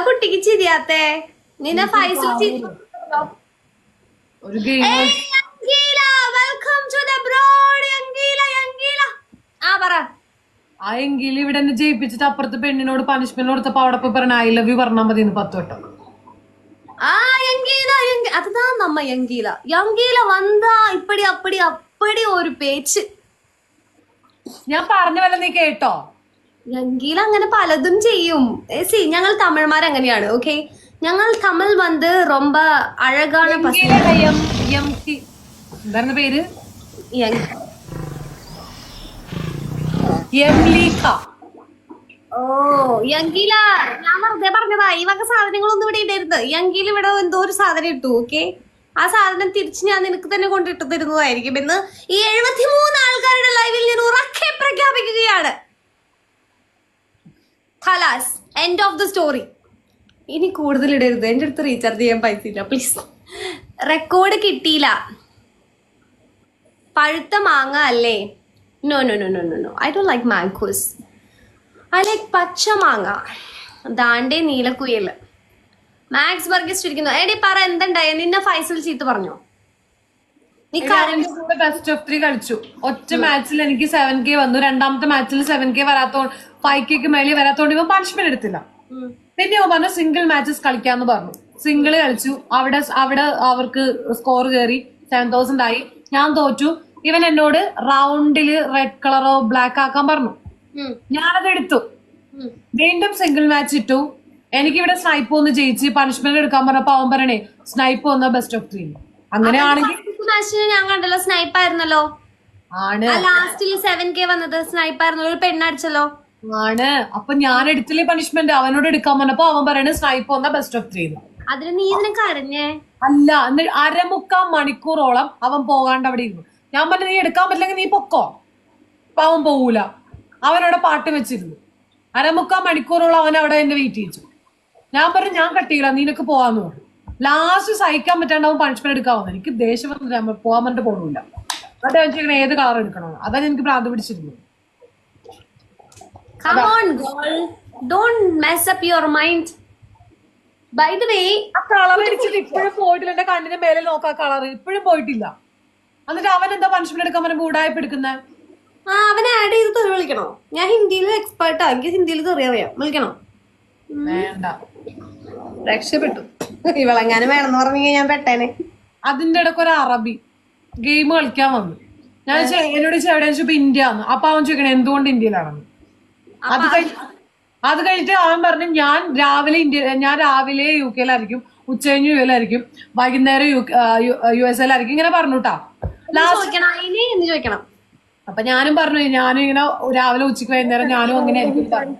കുട്ടിക്ക് ചിരിയാത്തെ നിന്നെ ഫൈസൽ ഒരു game welcome to the broad യങ്കീല യങ്കീല ആ പറ ആ എങ്കിൽ ഇവിടെ എന്നെ ജയിപ്പിച്ചിട്ട് അപ്പുറത്തെ പെണ്ണിനോട് പണിഷ്മെന്റ് കൊടുത്തപ്പോ അവിടെ പോയി പറഞ്ഞ ഐ ലവ് യു പറഞ്ഞാൽ മതി എന്ന് പത്ത് വട്ടം ஆ யங்கீலா யங்க அதுதான் நம்ம யங்கீலா யங்கீல வந்தா இப்படி அப்படி அப்படி ஒரு പേച്ച് ഞാൻ പറഞ്ഞ വല്ല നീ കേട്ടോ യങ്കീല അങ്ങനെ പലതും ചെയ്യും സി ഞങ്ങൾ തമിഴ്മാർ അങ്ങനെയാണ് ഓക്കെ ഞങ്ങൾ തമിഴ് വന്ന് ரொம்ப അഴകാണ് പസ- എങ്കിലല്ല, എം എം ടി എന്തായിരുന്നു പേര് യങ്- എംലീഖ ഓ യങ്കീല ഞാൻ വെറുതെ പറഞ്ഞതാ ഈ വക സാധനങ്ങളൊന്നും ഇവിടെ ഇടരുത് യങ്കീൽ ഇവിടെ എന്തോ ഒരു സാധനം ഇട്ടു ഓക്കെ ആ സാധനം തിരിച്ച് ഞാൻ നിനക്ക് തന്നെ കൊണ്ടിട്ട് തരുന്നതായിരിക്കും എന്ന് ഈ എഴുപത്തിമൂന്ന് ആൾക്കാരുടെ ലൈവിൽ ഞാൻ ഉറക്കെ പ്രഖ്യാപിക്കുകയാണ് ഖലാസ് എൻഡ് ഓഫ് ദ സ്റ്റോറി ഇനി കൂടുതൽ ഇടരുത്. എന്റെ അടുത്ത് റീചാർജ് ചെയ്യാൻ പൈസ ഇല്ല. പ്ലീസ് റെക്കോർഡ് കിട്ടിയില്ല. പഴുത്ത മാങ്ങ അല്ലേ? No no no no no no I do like mangoes I like പച്ച മാങ്ങ. ദാണ്ടേ നീലക്കുയൽ മാക്സ് വർഗീസ് ഇരിക്കുന്നു. എടി പറ എന്തുണ്ടായ? നിന്നെ ഫൈസൽ ചീത്ത പറഞ്ഞോ? ബെസ്റ്റ് ഓഫ് ത്രീ കളിച്ചു. ഒറ്റ മാച്ചിൽ എനിക്ക് സെവൻ കെ വന്നു. രണ്ടാമത്തെ മാച്ചിൽ സെവൻ കെ വരാത്തോണ്ട് ഫൈവ് കെക്ക് മേലെ വരാത്തോണ്ട് ഇവൻ പണിഷ്മെന്റ് എടുത്തില്ല. പിന്നെ ഇവ പറഞ്ഞു സിംഗിൾ മാച്ചസ് കളിക്കാന്ന് പറഞ്ഞു. സിംഗിൾ കളിച്ചു. അവിടെ അവിടെ അവർക്ക് സ്കോർ കയറി സെവൻ തൗസൻഡ് ആയി. ഞാൻ തോറ്റു. ഇവൻ എന്നോട് റൗണ്ടിൽ റെഡ് കളറോ ബ്ലാക്ക് ആക്കാൻ പറഞ്ഞു. ഞാനത് എടുത്തു. വീണ്ടും സിംഗിൾ മാച്ച് ഇട്ടു. എനിക്കിവിടെ സ്നൈപ്പ് ഒന്ന് ജയിച്ച് പണിഷ്മെന്റ് എടുക്കാൻ പറഞ്ഞപ്പോ അവൻ പറയണേ സ്നൈപ്പ് വന്ന ബെസ്റ്റ് ഓഫ് ത്രീ അങ്ങനെയാണെങ്കിൽ ഞാൻ കണ്ടല്ലോ സ്നൈപ്പ് ആയിരുന്നല്ലോ. ആണ്. ലാസ്റ്റിൽ സെവൻ കെ വന്നത് സ്നൈപ്പ് ആയിരുന്നു. ഒരു പെണ്ണടിച്ചല്ലോ ആണ്. അപ്പൊ ഞാൻ എടുത്തില്ലേ പണിഷ്മെന്റ് അവനോട് എടുക്കാൻ പറഞ്ഞപ്പോ അവൻ പറയണ സ്നൈപ്പ് വന്ന ബെസ്റ്റ് ഓഫ് ത്രീ അതിന് നീ ഇതിനെ കരഞ്ഞേ? അല്ല അരമുക്കാൽ മണിക്കൂറോളം അവൻ പോകാണ്ട് അവിടെ ഇരുന്നു. ഞാൻ പറഞ്ഞു നീ എടുക്കാൻ പറ്റില്ലെങ്കിൽ നീ പൊക്കോ? അപ്പൊ അവൻ പോവൂല. അവനവിടെ പാട്ട് വെച്ചിരുന്നു. അരമുക്കാൽ മണിക്കൂറോളം അവൻ അവിടെ എന്നെ വെയിറ്റ് ചെയ്തു ഞാൻ പറഞ്ഞു ഞാൻ കട്ടിയില്ല നിനക്ക് പോവാന്ന് പറഞ്ഞു. ലാസ്റ്റ് സഹിക്കാൻ പറ്റാണ്ടാവും പണിഷ്മെന്റ് എടുക്കാവും? എനിക്ക് ദേഷ്യം വന്നിട്ട് പോകാൻ പറഞ്ഞിട്ട് പോകില്ല എന്നിട്ട് അവൻ ഏത് കളർ എടുക്കണോ അതാണ് എനിക്ക് പ്രാന്ത് പിടിച്ചിരുന്നു Come on, girl. Don't mess up your mind. By the way, ആ കളർ അടിച്ചിട്ട് ഇപ്പോഴും പോയിട്ടില്ല. എന്റെ കണ്ണിന്റെ മേലെ നോക്കാ കളർ ഇപ്പോഴും പോയിട്ടില്ല. എന്നിട്ട് അവൻ എന്താ പണിഷ്മെന്റ് എടുക്കാൻ പറഞ്ഞ ഗൂഡായ്പ എടുക്കുന്നത് ആ അവനെ ആഡ് ചെയ്ത് തെറി വിളിക്കണോ? ഞാൻ ഹിന്ദിയിൽ എക്സ്പേർട്ടാ എനിക്ക് ഹിന്ദിയിൽ തെറി അറിയാം. വിളിക്കണോ? വേണ്ട. രക്ഷപ്പെട്ടു. ഇവളെങ്ങാനും വേണമെന്ന് പറഞ്ഞു ഞാൻ പെട്ടേനെ. അതിന്റെ ഇടയ്ക്ക് ഒരു അറബി ഗെയിം കളിക്കാൻ വന്നു. ഞാൻ ചെ- എന്നോട് ചോദിച്ചപ്പോ ഇന്ത്യ ആണ് അപ്പൊ അവൻ ചോദിക്കണേ എന്തുകൊണ്ട് ഇന്ത്യയിലാണെന്ന്? അത് അത് കഴിഞ്ഞിട്ട് അവൻ പറഞ്ഞു ഞാൻ രാവിലെ ഇന്ത്യ ഞാൻ രാവിലെ യു കെയിലായിരിക്കും ഉച്ച കഴിഞ്ഞ് യു എയിലായിരിക്കും വൈകുന്നേരം യു യു എസ് എയിലായിരിക്കും ഇങ്ങനെ പറഞ്ഞുട്ടാ ചോദിക്കണം അതിന് എന്ന് ചോദിക്കണം. അപ്പൊ ഞാനും പറഞ്ഞു ഞാനും ഇങ്ങനെ രാവിലെ ഉച്ചയ്ക്ക് വൈകുന്നേരം ഞാനും അങ്ങനെ ആയിരിക്കും പറഞ്ഞു.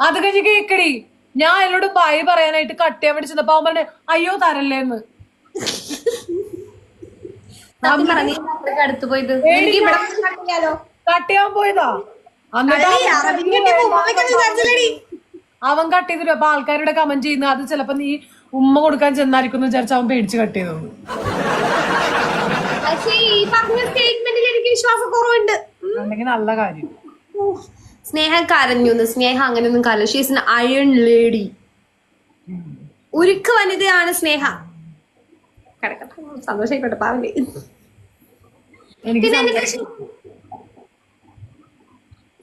അത് കഴിഞ്ഞ് കേക്കടി. ഞാൻ എന്നോട് ബൈ പറയാനായിട്ട് കട്ട് ചെയ്യാൻ വേണ്ടി ചെന്നപ്പോ അവൻ പറഞ്ഞു അയ്യോ തരല്ലേന്ന്. സത്യം പറ, നീ അത്രയ്ക്ക് അടുത്ത് എനിക്ക് ഇവിടെ വന്ന് cut ചെയ്യാലോ. കട്ട് ചെയ്യാൻ പോയതാ. അവൻ കട്ട് ചെയ്തു അപ്പൊ ആൾക്കാരുടെ കമന്റ് ചെയ്യുന്ന അത് ചിലപ്പോ നീ ഉമ്മ കൊടുക്കാൻ ചെന്നായിരിക്കും എന്ന് വിചാരിച്ച അവൻ പേടിച്ച് കട്ട് ചെയ്തു പക്ഷേ ഈ പറഞ്ഞ സ്റ്റേറ്റ്മെന്റിൽ എനിക്ക് വിശ്വാസക്കുറവുണ്ട്. നല്ല കാര്യം. സ്നേഹ കരഞ്ഞു സ്നേഹ അങ്ങനെയൊന്നും കരഞ്ഞു ഷീസ് അയൺ ലേഡി ഉരുക്ക് വനിതയാണ് സ്നേഹ. കിടക്കട്ടെ. സന്തോഷമായിക്കോട്ടെ പാവല്ലേ. പിന്നെ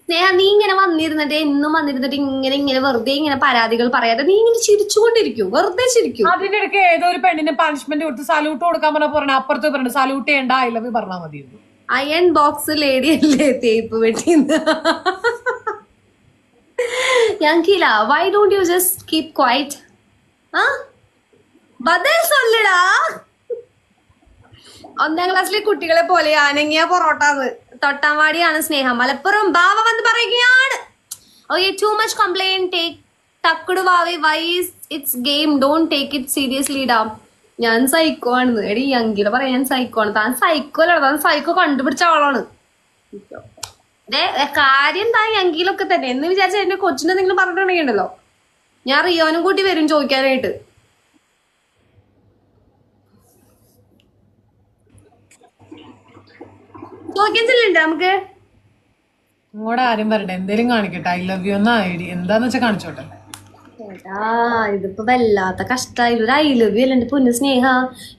സ്നേഹ നീ ഇങ്ങനെ വന്നിരുന്നിട്ട് എന്നും വന്നിരുന്നിട്ട് ഇങ്ങനെ ഇങ്ങനെ വെറുതെ ഇങ്ങനെ പരാതികൾ പറയാതെ നീ ഇങ്ങനെ ചിരിച്ചുകൊണ്ടിരിക്കും. വെറുതെ ചിരിക്കും. അതിന്റെ ഇടയ്ക്ക് ഏതോ ഒരു പെണ്ണിന് പണിഷ്മെന്റ് കൊടുത്ത് സല്യൂട്ട് കൊടുക്കാൻ പറഞ്ഞ പറഞ്ഞ അപ്പുറത്ത് പറഞ്ഞു സല്യൂട്ട് ചെയ്യണ്ട ഐ ലവ് പറഞ്ഞാൽ മതി. അയൺ ബോക്സ് ലേഡി അല്ലേ തേപ്പ് വെട്ടിന്ന്? യങ്കില why don't you just keep quiet ബദൽ സൊല്ലടാ. ഒന്നാം ക്ലാസ്സിലെ കുട്ടികളെ പോലെ ആനങ്ങിയ പൊറോട്ടാന്ന്. തൊട്ടാവാടിയാണ് സ്നേഹം. മലപ്പുറം ബാവ വന്ന് പറയുകയാണ്. Okay too much complain take Thakkudu wise it's game don't take it seriously damn. ഞാൻ സൈക്കോ ആണ് എടി അങ്കില പറയാൻ ഞാൻ സൈക്കോ ആണ് താൻ സൈക്കോ അല്ല താൻ സൈക്കോ കണ്ടുപിടിച്ച ആളാണ്. കാര്യം താൻ അങ്കിലൊക്കെ തന്നെ. എന്ന് വിചാരിച്ച എന്റെ കൊച്ചിനെ എന്തെങ്കിലും പറഞ്ഞിട്ടുണ്ടെങ്കിലോ ഞാൻ റിയോനും കൂട്ടി വരും ചോദിക്കാനായിട്ട്. ചോദിക്കാൻ ചെല്ലുണ്ട് നമുക്ക്? ഇങ്ങോട്ട് ആരും പറയട്ടെ എന്തേലും കാണിക്കട്ടെ. ഐ ലവ് യു എന്ന എന്താന്ന് വെച്ചാൽ കാണിച്ചോട്ടെ. ചേട്ടാ ഇതിപ്പോ വല്ലാത്ത കഷ്ടായി ഒരു ഐ ലവ് യു അല്ലെ പുന്ന സ്നേഹ?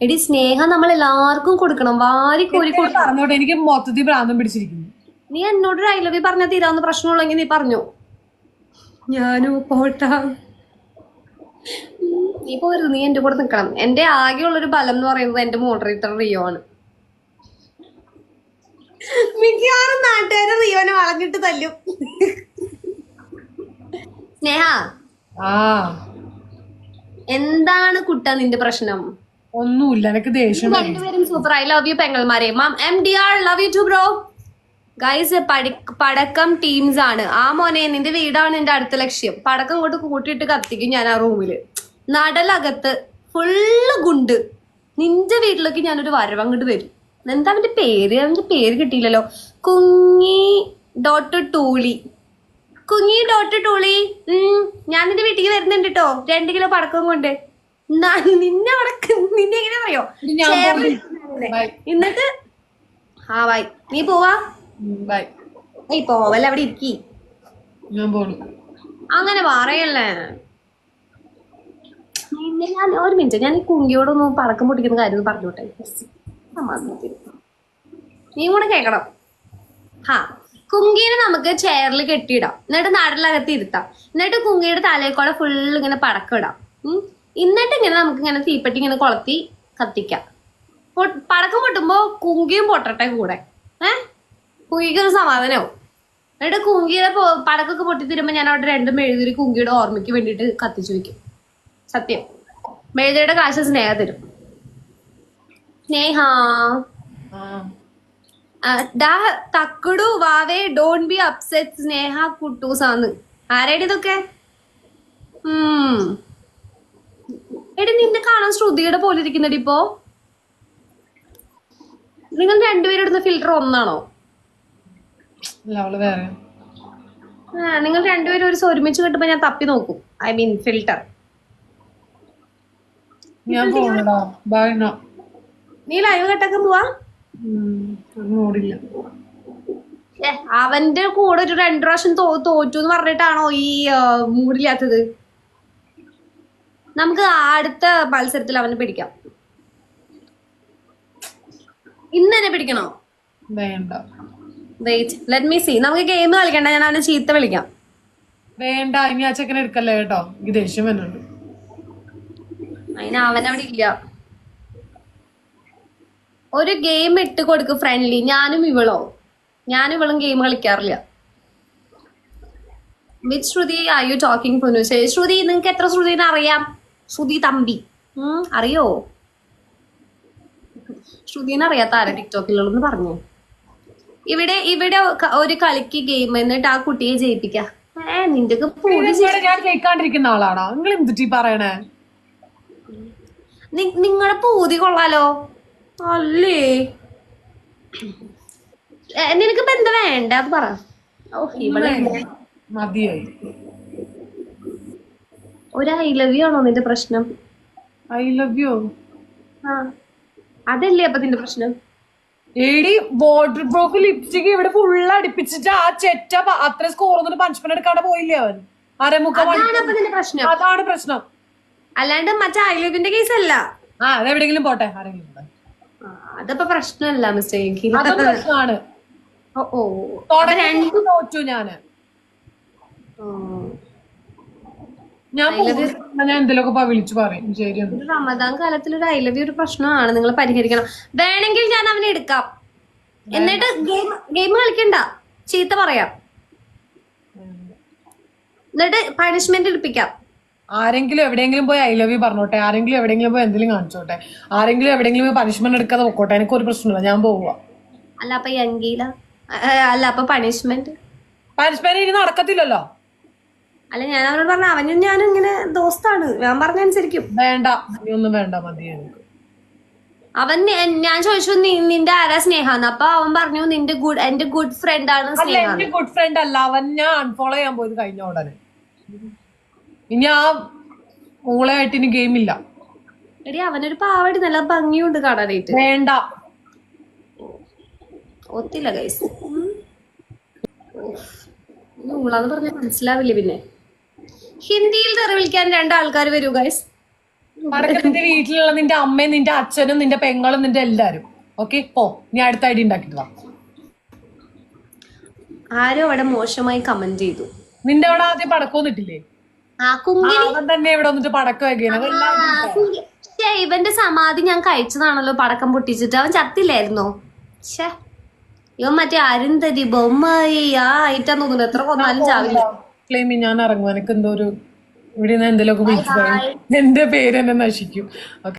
എടി സ്നേഹ നമ്മൾ എല്ലാവർക്കും കൊടുക്കണം. വാരി കോരി കൊടുക്കണം. പറഞ്ഞോട്ടെ എനിക്ക് മൊത്തത്തിൽ ഭ്രാന്തം പിടിച്ചിരിക്കുന്നു. നീ എന്നോട് ഒരു ഐ ലവ് യു പറഞ്ഞാൽ തീരാവുന്ന പ്രശ്നമുള്ളെങ്കിൽ നീ പറഞ്ഞു. ഞാനും പോട്ടാ. നീ പോരു നീ എന്റെ കൂടെ നിൽക്കണം എന്റെ ആകെയുള്ളൊരു ബലം എന്ന് പറയുന്നത് എന്റെ മോഡറേറ്റർ റിയോ ആണ്. മിക്കവാറും നാട്ടുകാരെ റിയോനെ വളഞ്ഞിട്ട് തല്ലും. സ്നേഹ എന്താണ് കുട്ട നിന്റെ പ്രശ്നം? ഒന്നുമില്ല എനിക്ക് ദേഷ്യം. രണ്ടുപേരും super I love you പെങ്ങൾമാരെ. Ma'am M D R love you too bro guys പടക്കം ടീംസ് ആണ്. ആ മോനെ നിന്റെ വീടാണ് എന്റെ അടുത്ത ലക്ഷ്യം. പടക്കം കൊണ്ട് കൂട്ടിയിട്ട് കത്തിക്കും ഞാൻ ആ റൂമിൽ നടലകത്ത് ഫുള്ള് ഗുണ്ട്. നിന്റെ വീട്ടിലേക്ക് ഞാനൊരു വരവങ്ങട്ട് വരും. എന്താ അവന്റെ പേര്? അവന്റെ പേര് കിട്ടിയില്ലല്ലോ. കുങ്ങി ഡോട്ട് ടൂളി കുങ്ങി ഡോട്ട് ടൂളി ഉം ഞാൻ നിന്റെ വീട്ടിലേക്ക് വരുന്നുണ്ട് കേട്ടോ രണ്ട് കിലോ പടക്കം കൊണ്ട്. നിന്നെ പടക്ക നിന്നെ എങ്ങനെ പറയോ. ബൈ. എന്നിട്ട് ആ വായി നീ പോവാ? ബൈ. പോവല്ല അവിടെ ഇരിക്കി. ഞാൻ പോണു. അങ്ങനെ പറയല്ലേ. ഞാൻ ഒരു മിനിറ്റ് ഞാൻ ഈ കുങ്കിയോടൊന്ന് പടക്കം പൊട്ടിക്കുന്ന കാര്യം പറഞ്ഞോട്ടെ. നീ കൂടെ കേക്കണം ഹാ. കുങ്കീനെ നമുക്ക് ചെയറിൽ കെട്ടിയിടാം. എന്നിട്ട് നടലകത്ത് ഇരുത്താം. എന്നിട്ട് കുങ്കിയുടെ തലയിൽ കൂടെ ഫുള്ള് ഇങ്ങനെ പടക്കം ഇടാം. എന്നിട്ട് ഇങ്ങനെ നമുക്ക് ഇങ്ങനെ തീപ്പെട്ടി ഇങ്ങനെ കൊളത്തി കത്തിക്കാം. പടക്കം പൊട്ടുമ്പോ കുങ്കിയും പൊട്ടട്ടെ കൂടെ. ഏ? കുങ്കിക്കൊരു സമാധാനമാവും എന്നിട്ട് കുങ്കിയുടെ പടക്കൊക്കെ പൊട്ടി തരുമ്പോ ഞാൻ അവിടെ രണ്ടും മെഴുതിരി കുങ്കിയുടെ ഓർമ്മയ്ക്ക് വേണ്ടിയിട്ട് കത്തിച്ചു വെക്കും. സത്യം. മെഴുതിയുടെ കാശ് സ്നേഹ തരും. സ്നേഹ. ഡാ തക്കുടു വാവേ ഡോൺ ബി അപ്സെറ്റ് സ്നേഹ കുട്ടൂസാന്ന് ആരായിട്ട് ഇതൊക്കെ? എടി നിന്നെ കാണാൻ ശ്രുതിയുടെ പോലെ ഇരിക്കുന്നടി ഇപ്പോ. നിങ്ങൾ രണ്ടുപേരും ഇടുന്ന ഫിൽറ്റർ ഒന്നാണോ? നിങ്ങൾ രണ്ടുപേരും ഒരു ഒരുമിച്ച് കിട്ടുമ്പോ ഞാൻ തപ്പി നോക്കും. ഐ മീൻ ഫിൽറ്റർ നീ. ലൈവ് കെട്ടൊക്കെ പോവാ? നോടില്ല ഏ, അവന്റെ കൂടെ ഒരു രണ്ടു പ്രാവശ്യം തോറ്റു എന്ന് പറഞ്ഞിട്ടാണോ ഈ മൂടില്ലാത്തത്? നമുക്ക് അടുത്ത മത്സരത്തിൽ അവനെ പിടിക്കാം. ഇന്ന് തന്നെ പിടിക്കണോ? വേണ്ട. വെയിറ്റ് ലെറ്റ് മീ സീ നമുക്ക് ഗെയിം കളിക്കണ്ട ഞാൻ അവനെ ചീത്ത വിളിക്കാം. വേണ്ട ഇനി ആ ചെക്കനെ എടുക്കല്ലേ കേട്ടോ. എനിക്ക് ദേഷ്യം വരുന്നുണ്ട്. അതിന് അവനവിടെ ഇല്ല. ഒരു ഗെയിം ഇട്ട് കൊടുക്ക് ഫ്രണ്ട്ലി ഞാനും ഇവളോ? ഞാനും ഇവളും game കളിക്കാറില്ല. With Shruti are you talking Shruti നിങ്ങൾക്ക് എത്ര ശ്രുതിനെ അറിയാം? ശ്രുതി തമ്പി. അറിയോ? ശ്രുതിനെ അറിയാത്ത ആരാ ടിക്ടോക്കിലുള്ളതെന്ന് പറഞ്ഞു? ഇവിടെ ഇവിടെ ഒരു കളിക്ക് ഗെയിം എന്നിട്ട് ആ കുട്ടിയെ ജയിപ്പിക്കാം. നിങ്ങളെ നിന്റെ ഞാൻ കേൾക്കാണ്ടിരിക്കുന്ന ആളാണോ? നിങ്ങൾ എന്തിട്ടീ പറയണേ? നിങ്ങളുടെ പൂതി കൊള്ളാലോ? അല്ലേ നിനക്ക് നിനക്കിപ്പോ എന്താ വേണ്ട? അത് പറ. മതിയായി. ഒരു ഐ ലവ് യു ആണോ നിന്റെ പ്രശ്നം? I love you? അതല്ലേ അപ്പൊ നിന്റെ പ്രശ്നം? എടി ബോർഡർ ബ്രോക്ക് ലിപ്സ്റ്റിക് ഇവിടെ ഫുള്ള് അടുപ്പിച്ചിട്ട് ആ ചെറ്റ അത്ര സ്കോർ ഒന്നും പണിഷ്മെന്റ് എടുക്കാണ്ട് പോയില്ലേ അവൻ? അരമുഖം അതാണ് പ്രശ്നം. അതാണ് പ്രശ്നം. അല്ലാണ്ട് മറ്റേ ഐ ലവിന്റെ കേസ് അല്ല. ആ അതെവിടെങ്കിലും പോട്ടെ. ആരെങ്കിലും അതപ്പോ പ്രശ്നമല്ല മിസ്റ്റേക്ക് പ്രശ്നമാണ് ഓ തോറ്റു ഞാൻ. ഞാൻ എന്തെങ്കിലുമൊക്കെ വിളിച്ചു പറയും. ശരി. റമദാൻ കാലത്തിൽ ഒരു ഐ ലവ് യു ഒരു പ്രശ്നമാണ്. നിങ്ങൾ പരിഹരിക്കണം. വേണമെങ്കിൽ ഞാൻ അവനെ എടുക്കാം. എന്നിട്ട് ഗെയിം ഗെയിം കളിക്കണ്ട. ചീത്ത പറയാം. എന്നിട്ട് പണിഷ്മെന്റ് എടുപ്പിക്കാം. ആരെങ്കിലും എവിടെയെങ്കിലും പോയി ഐ ലവ് യു പറഞ്ഞോട്ടെ ആരെങ്കിലും എവിടെയെങ്കിലും പോയി എന്തെങ്കിലും കാണിച്ചോട്ടെ ആരെങ്കിലും എവിടെയെങ്കിലും പോയി പണിഷ്മെന്റ് എടുക്കാതെ പൊക്കോട്ടെ എനിക്ക് ഒരു പ്രശ്നമില്ല ഞാൻ പോവുക അല്ല അപ്പൊ അല്ല അപ്പൊ പണിഷ്മെന്റ് പണിഷ്മെന്റ് ഇനി നടക്കത്തില്ലല്ലോ. അല്ല ഞാൻ അവനോട് പറഞ്ഞ അവനും ഞാനും ഇങ്ങനെ ദോസ്താണ് ഞാൻ പറഞ്ഞ അനുസരിക്കും വേണ്ട ഒന്നും വേണ്ട മതി എനിക്ക്. അവൻ ഞാൻ ചോദിച്ചു നിന്റെ ആരാ സ്നേഹാന്ന് അപ്പൊ അവൻ പറഞ്ഞു നിന്റെ ഗുഡ് എന്റെ ഗുഡ് ഫ്രണ്ട് ആണ് സ്നേഹ ഗുഡ് ഫ്രണ്ട് അല്ല അവൻ ഞാൻ അൺഫോളോ ചെയ്യാൻ പോയത് കഴിഞ്ഞ ഉടനെ. ഇനി ആ മൂളയായിട്ട് ഇനി ഗെയിം ഇല്ല. എടി അവനൊരു പാവടി നല്ല ഭംഗിയുണ്ട് കാണാനായിട്ട്. വേണ്ട. ഒത്തില്ല ഗൈസ് ഊളാന്ന് പറഞ്ഞ മനസ്സിലാവില്ല പിന്നെ? ഹിന്ദിയിൽ തെറി വിളിക്കാൻ രണ്ടാൾക്കാർ വരൂ ഗൈസ് നിന്റെ വീട്ടിലുള്ള നിന്റെ അമ്മയും നിന്റെ അച്ഛനും നിന്റെ പെങ്ങളും നിന്റെ എല്ലാരും. ഓക്കെ പോ. നീ അടുത്ത ഐഡി ഉണ്ടാക്കിട്ട് ആരോ അവിടെ മോശമായി കമന്റ് ചെയ്തു. നിന്റെ അവിടെ ആദ്യം കുങ്കി അവൻ തന്നെ ഇവിടെ വന്നിട്ട് പടക്കം ഇവന്റെ സമാധി ഞാൻ കഴിച്ചതാണല്ലോ പടക്കം പൊട്ടിച്ചിട്ട്. അവൻ ചത്തില്ലായിരുന്നോ? ഷേ ഇവൻ മറ്റേ അരുന്തരി ബൊമ്മായി ആ തോന്നുന്നു. എത്ര കൊന്നാലും ചാവില്ല ക്ലെയിമി ഞാൻ ഇറങ്ങും. എനിക്ക് എന്തോ ഒരു ഇവിടെ നിന്ന് എന്തെങ്കിലുമൊക്കെ വിളിച്ചു എന്റെ പേര് എന്നെ നശിക്കും.